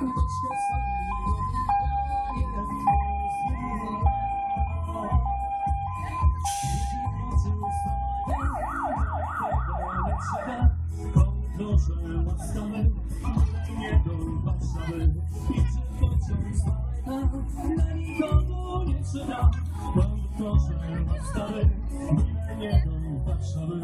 Być nie trzeba Proszę do Warszawy Nie do Warszawy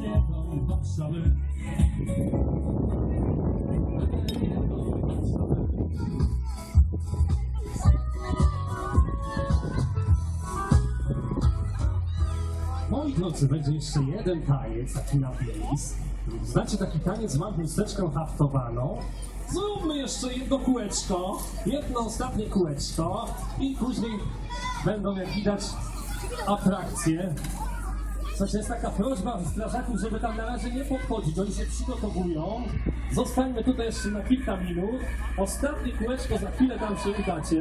Nie do Warszawy Moi drodzy, będzie jeszcze jeden taniec, taki na bis. Znacie taki taniec, mam chusteczkę haftowaną. Zróbmy jeszcze jedno kółeczko, jedno ostatnie kółeczko i później będą, jak widać, atrakcje. Słuchajcie, jest taka prośba strażaków, żeby tam na razie nie podchodzić, oni się przygotowują. Zostańmy tutaj jeszcze na kilka minut. Ostatnie kółeczko, za chwilę tam się udacie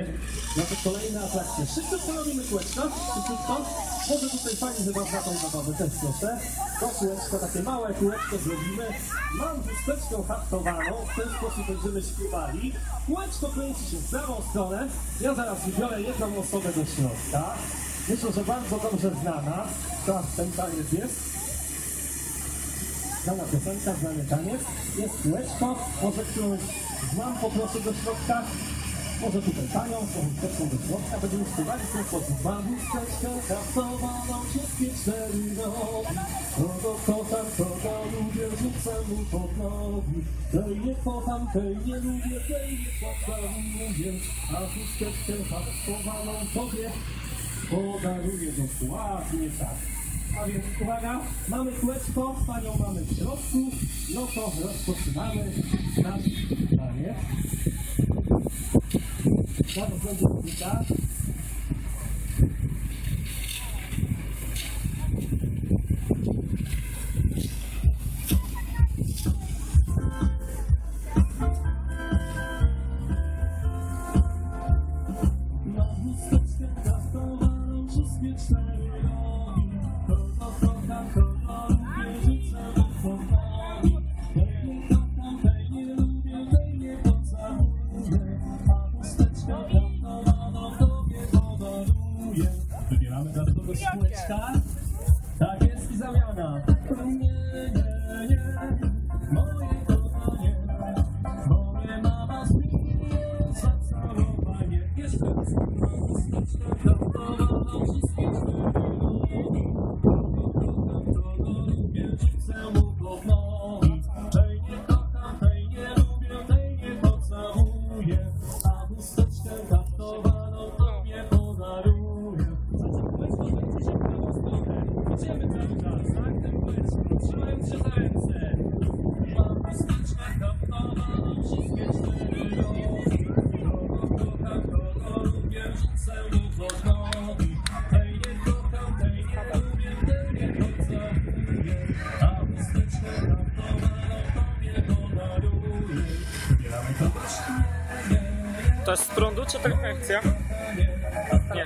na te kolejne atrakcje. Szybko przerobimy kółeczko, szybciutko. Może tutaj chyba za tą zabawę też proszę. To kółeczko, takie małe kółeczko zrobimy. Mam chusteczkę haftowaną, w ten sposób będziemy śpiewali. Kółeczko kręci się w prawą stronę. Ja zaraz wybiorę jedną osobę do środka. Myślę, że bardzo dobrze znana. To ten taniec jest. Znana piosenka, znany taniec. Jest kółeczko, może którąś znam, poproszę do środka. Może tutaj panią, z tą do środka. Będziemy śpiewali w ten sposób. Mam chusteczkę kraftowaną, wszystkie cztery nogi. Kogo kocham, kogo lubię, rzucę mu pod nogi. Tej nie kocham, tej nie lubię, tej nie pocałuję. A chusteczkę kraftowaną tobie podaruję dokładnie tak. A więc uwaga, mamy kółeczko, panią mamy w środku, no to rozpoczynamy nasz taniec. Zaraz. Scott. To jest z prądu czy to akcja? Nie.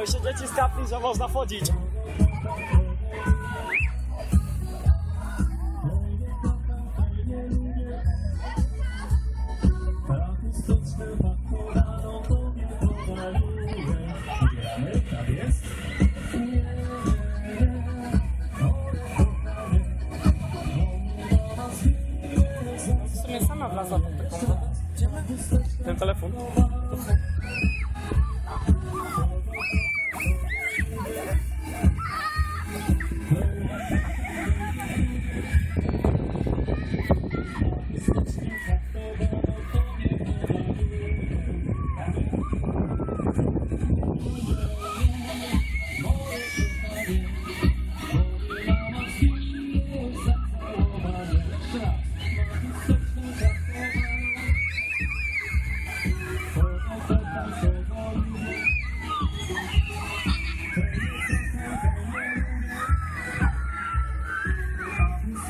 już się dzieci skapli, że można wchodzić.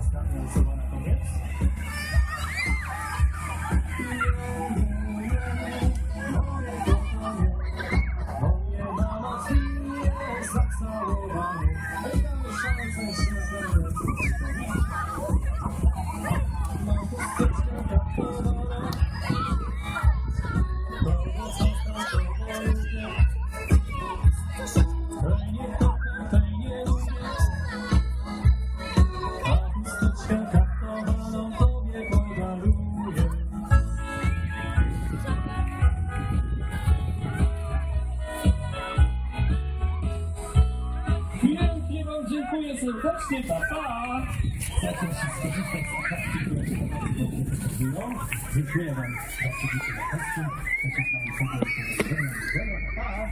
That's not really. serdecznie, pa, pa! Zatem się skorzystać z kartki, które się pokazują. Dziękuję Wam za przybycie na testu. Życzę Wam pokoju powodzenia i zdrowia, pa!